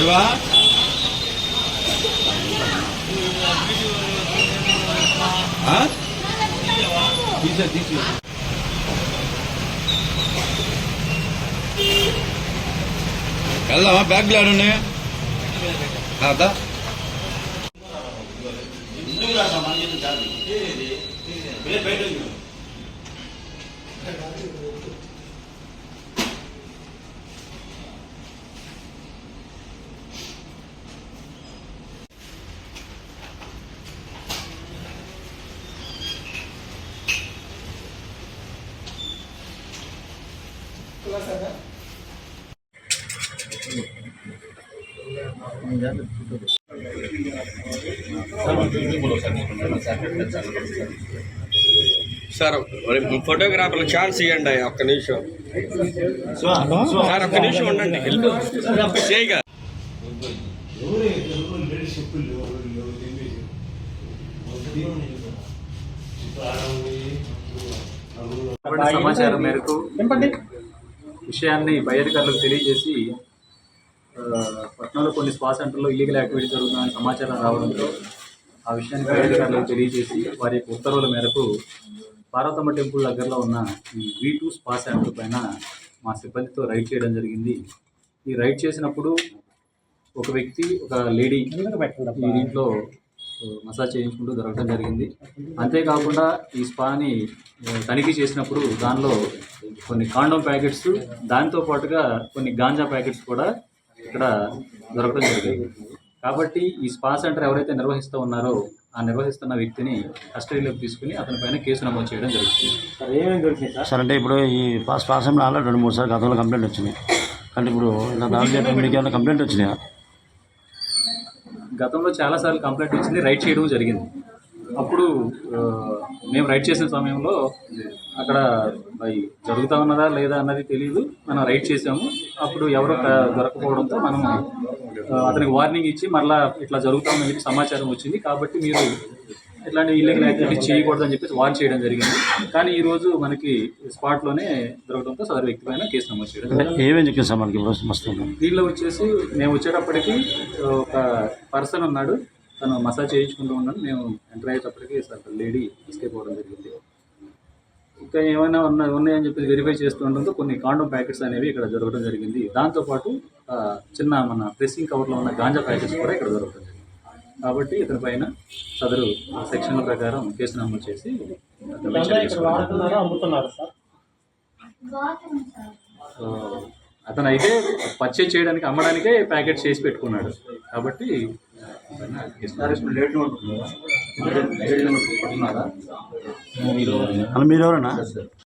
శివా? తీసే తీసి వెళ్దామా బ్యాగ్లు ఆడున్నాయి అదా సార్ ఫోటోగ్రాఫర్లు ఛాన్స్ ఇవ్వండి ఒక్క నిమిషం. సార్ ఒక్క నిమిషం ఉండండి. చేయగా. సమాచారం మేరకు విషయాన్ని పై అధికారులకు తెలియజేసి పట్నంలో కొన్ని స్పా సెంటర్లో ఇల్లీగల్ యాక్టివిటీ జరుగుతుందని సమాచారం రావడంతో ఆ విషయాన్ని పై అధికారులకు తెలియజేసి వారి యొక్క ఉత్తర్వుల మేరకు పార్వతమ్మ టెంపుల్ దగ్గరలో ఉన్న ఈ వి టూ స్పా సెంటర్ పైన మా సిబ్బందితో రైడ్ చేయడం జరిగింది. ఈ రైడ్ చేసినప్పుడు ఒక వ్యక్తి ఒక లేడీ దీంట్లో మసాజ్ చేయించుకుంటూ దొరకడం జరిగింది. అంతేకాకుండా ఈ స్పాని తనిఖీ చేసినప్పుడు దానిలో కొన్ని కాండోమ్ ప్యాకెట్స్ దాంతో పాటుగా కొన్ని గాంజా ప్యాకెట్స్ కూడా ఇక్కడ దొరకడం జరిగింది. కాబట్టి ఈ స్పా సెంటర్ ఎవరైతే నిర్వహిస్తూ ఉన్నారో ఆ నిర్వహిస్తున్న వ్యక్తిని కస్టడీలోకి తీసుకుని అతని పైన కేసు నమోదు చేయడం జరుగుతుంది. సార్ అంటే ఇప్పుడు ఈ పాస్ పాసంలో ఆల్రెడీ రెండు మూడు సార్లు గతంలో కంప్లైంట్ వచ్చినాయి. అంటే ఇప్పుడు ఇలా ఏమైనా కంప్లైంట్ వచ్చినాయా? గతంలో చాలాసార్లు కంప్లైంట్ వచ్చింది రైడ్ చేయడం జరిగింది. అప్పుడు మేము రైడ్ చేసిన సమయంలో అక్కడ మరి జరుగుతా ఉన్నదా లేదా అన్నది తెలియదు మనం రైడ్ చేసాము అప్పుడు ఎవరు దొరకపోవడంతో మనం అతనికి వార్నింగ్ ఇచ్చి మరలా ఇట్లా జరుగుతామని చెప్పి సమాచారం వచ్చింది. కాబట్టి మీరు ఇట్లాంటి ఇల్లీగల్ యాక్టివిటీస్ చేయకూడదని చెప్పేసి వార్న్ చేయడం జరిగింది. కానీ ఈ రోజు మనకి స్పాట్లోనే దొరకడంతో సదరు వ్యక్తి పైన కేసు నమోదు చేయడం ఏమేమి మనకి మస్తు దీనిలో వచ్చేసి మేము వచ్చేటప్పటికి ఒక పర్సన్ ఉన్నాడు. తను మసాజ్ చేయించుకుంటూ ఉన్నాడు. మేము ఎంటర్ అయ్యేటప్పటికి సార్ లేడీ ఎస్కేప్ అవ్వడం జరిగింది. ఇంకా ఏమైనా ఉన్నా ఉన్నాయని చెప్పి వెరిఫై చేస్తూ ఉండడంతో కొన్ని కాండోమ్ ప్యాకెట్స్ అనేవి ఇక్కడ దొరకడం జరిగింది. దాంతోపాటు చిన్న మన ప్రెస్సింగ్ కవర్లో ఉన్న గాంజా ప్యాకెట్స్ కూడా ఇక్కడ దొరకడం కాబట్టి ఇతని పైన సదరు సెక్షన్ల ప్రకారం కేసు నమోదు చేసి అతను అయితే పర్చేజ్ చేయడానికి అమ్మడానికే ప్యాకెట్ చేసి పెట్టుకున్నాడు. కాబట్టి అలా మీరు ఎవరన్నా?